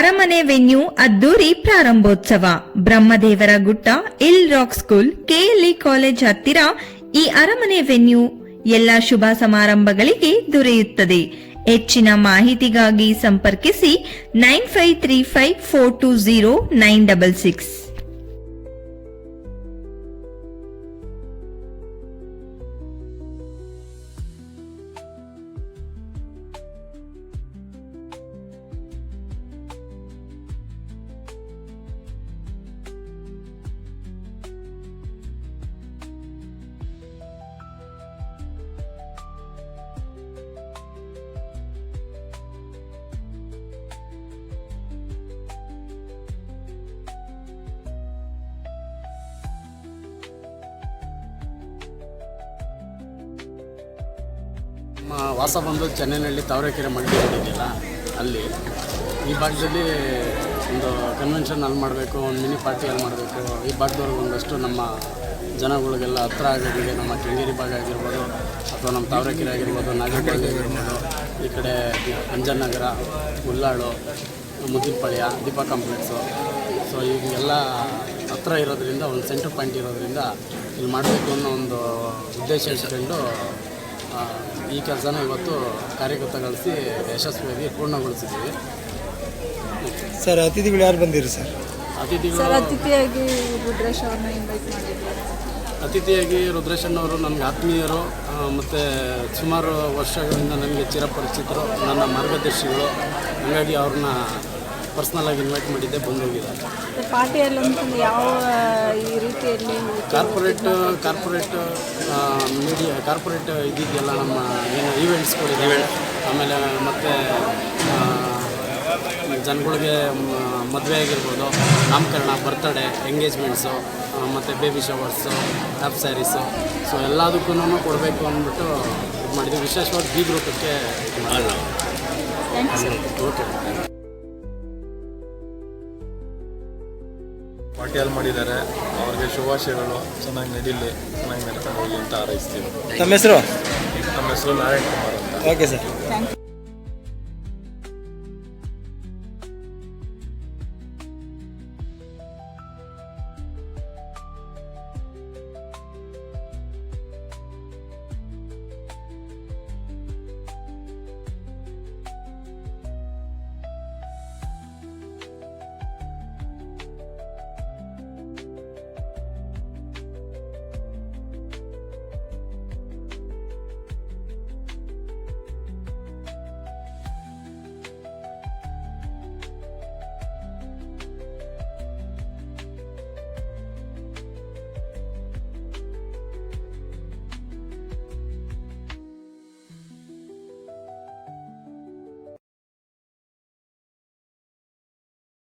ಅರಮನೆ ವೆನ್ಯೂ ಅದ್ದೂರಿ ಪ್ರಾರಂಭೋತ್ಸವ. ಬ್ರಹ್ಮದೇವರ ಗುಟ್ಟ ಇಲ್ ರಾಕ್ ಸ್ಕೂಲ್, ಕೆಎಲ್ಇ ಕಾಲೇಜ್ ಹತ್ತಿರ ಈ ಅರಮನೆ ವೆನ್ಯೂ ಎಲ್ಲ ಶುಭ ಸಮಾರಂಭಗಳಿಗೆ ದೊರೆಯುತ್ತದೆ. ಹೆಚ್ಚಿನ ಮಾಹಿತಿಗಾಗಿ ಸಂಪರ್ಕಿಸಿ nine five three five four two zero nine double six. ವಾಸ ಬಂದು ಚೆನ್ನೈನಲ್ಲಿ ತಾವರೆಕೆರೆ ಇದೆಯಲ್ಲ ಅಲ್ಲಿ. ಈ ಭಾಗದಲ್ಲಿ ಒಂದು ಕನ್ವೆನ್ಷನ್ ಅಲ್ಲಿ ಮಾಡಬೇಕು, ಒಂದು ಮಿನಿ ಪಾರ್ಟಿ ಅಲ್ಲಿ ಮಾಡಬೇಕು. ಈ ಭಾಗದವ್ರಿಗೆ ಒಂದಷ್ಟು ನಮ್ಮ ಜನಗಳಿಗೆಲ್ಲ ಹತ್ರ ಆಗೋದಿಗೆ ನಮ್ಮ ಕೆಂಗೇರಿ ಭಾಗ ಆಗಿರ್ಬೋದು, ಅಥವಾ ನಮ್ಮ ತಾವರೆಕೆರೆ ಆಗಿರ್ಬೋದು ನಾಗರಹಳ್ಳಿ ಆಗಿರ್ಬೋದು, ಈ ಕಡೆ ಅಂಜನಗರ ಉಲ್ಲಾಳು ಮುದ್ದಿನಪಾಳ್ಯ ದೀಪಾ ಕಾಂಪ್ಲೆಕ್ಸು. ಸೊ ಈಗೆಲ್ಲ ಹತ್ರ ಇರೋದ್ರಿಂದ, ಒಂದು ಸೆಂಟ್ರ್ ಪಾಯಿಂಟ್ ಇರೋದ್ರಿಂದ ಇಲ್ಲಿ ಮಾಡಬೇಕು ಅನ್ನೋ ಒಂದು ಉದ್ದೇಶ ಇಟ್ಕೊಂಡು ಈ ಕೆಲಸನ ಇವತ್ತು ಕಾರ್ಯಗತಗೊಳಿಸಿ ಯಶಸ್ವಿಯಾಗಿ ಪೂರ್ಣಗೊಳಿಸಿದ್ದೀವಿ. ಸರ್ ಅತಿಥಿಗಳು ಯಾರು ಬಂದಿರಿ ಸರ್? ಸರ್ ಅತಿಥಿಗಳು ಅತಿಥಿಯಾಗಿ ರುದ್ರೇಶ್ ಅವ್ರನ್ನ ಇನ್ವೈಟ್ ಮಾಡಿದ್ದೀವಿ. ಅತಿಥಿಯಾಗಿ ರುದ್ರೇಶಣ್ಣವರು ನಮಗೆ ಆತ್ಮೀಯರು ಮತ್ತು ಸುಮಾರು ವರ್ಷಗಳಿಂದ ನನಗೆ ಚಿರಪರಿಚಿತರು ನನ್ನ ಮಾರ್ಗದರ್ಶಿಗಳು. ಹಂಗಾಗಿ ಅವ್ರನ್ನ ಪರ್ಸ್ನಲಾಗಿ ಇನ್ವೈಟ್ ಮಾಡಿದ್ದೆ ಬಂದೋಗಿದ್ದಾರೆ ಪಾರ್ಟಿಯಲ್ಲಿ ಅಂತಂದು ಯಾವ ಈ ರೀತಿಯಲ್ಲಿ ಕಾರ್ಪೊರೇಟ್ ಕಾರ್ಪೊರೇಟ್ ಮೀಡಿಯಾ ಕಾರ್ಪೊರೇಟ್ ಇದಿದೆಯಲ್ಲ ನಮ್ಮ ಏನು ಈವೆಂಟ್ಸ್ಗಳಿದ್ದಾವೆ ಆಮೇಲೆ ಮತ್ತು ಜನಗಳಿಗೆ ಮದುವೆ ಆಗಿರ್ಬೋದು ನಾಮಕರಣ ಬರ್ತಡೇ ಎಂಗೇಜ್ಮೆಂಟ್ಸು ಮತ್ತು baby showers top sarees so ಎಲ್ಲದಕ್ಕೂ ಕೊಡಬೇಕು ಅಂದ್ಬಿಟ್ಟು ಇದು ಮಾಡಿದ್ವಿ. ವಿಶೇಷವಾಗಿ ಬಿ ಗ್ರೂಪಕ್ಕೆ ಓಕೆ ಪಾರ್ಟಿಯಲ್ಲಿ ಮಾಡಿದ್ದಾರೆ. ಅವ್ರಿಗೆ ಶುಭಾಶಯಗಳು. ಚೆನ್ನಾಗಿ ನಡೀಲಿ. ಚೆನ್ನಾಗಿ ನಡ್ಕೊಂಡು ಹೋಗಿ ಅಂತ ಹಾರೈಸ್ತೀವಿ. ನಮ್ಮ ಹೆಸರು? ನಮ್ಮ ಹೆಸರು ನಾರಾಯಣ್ ಕುಮಾರ್ ಅಂತ. Okay sir. Thank you